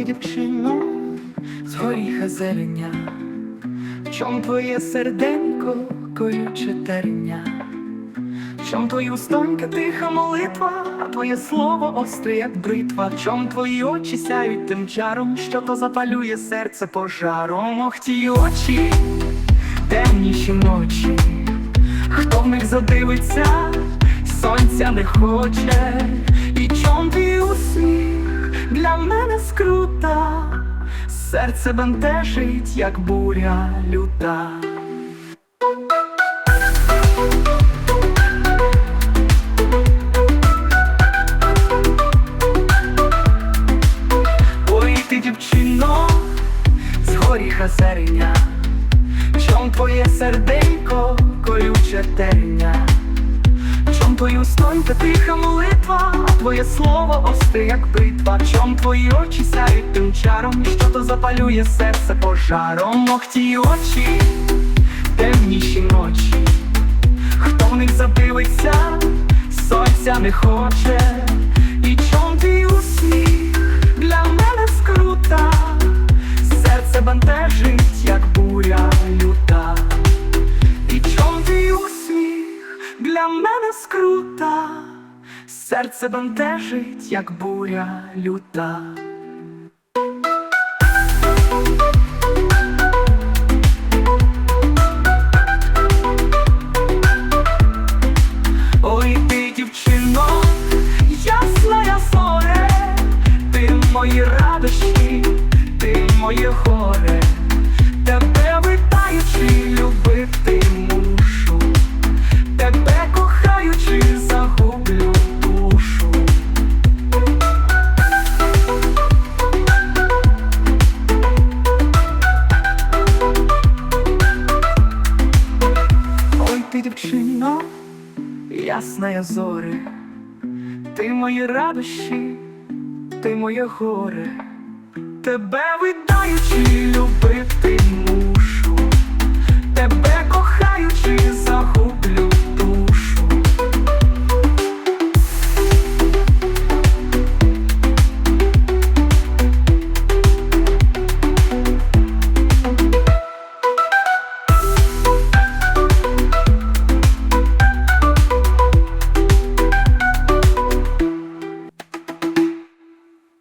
дівчино, з горіха в чом твоє серденько, колюче терня, в чом твої устонька тиха молитва, а твоє слово остре, як бритва, в чом твої очі сяють тим чаром, що то запалює серце пожаром, ох ті очі, темніші ночі, хто в них задивиться, сонця не хоче, скрута, серце бентежить, як буря люта. Ой, ти дівчино, з горіха зереня, чом твоє серденько, колюче терня, твою стонька тиха молитва, твоє слово остре, як битва. чом твої очі сяють тим чаром, що то запалює серце пожаром, ох ті очі, темніші ночі, хто в них задивиться, сонця не хоче, і чом серце бентежить, як буря люта. Ти, дівчино, ясна я зоре, ти мої радощі, ти моє горе, тебе видаючи, любити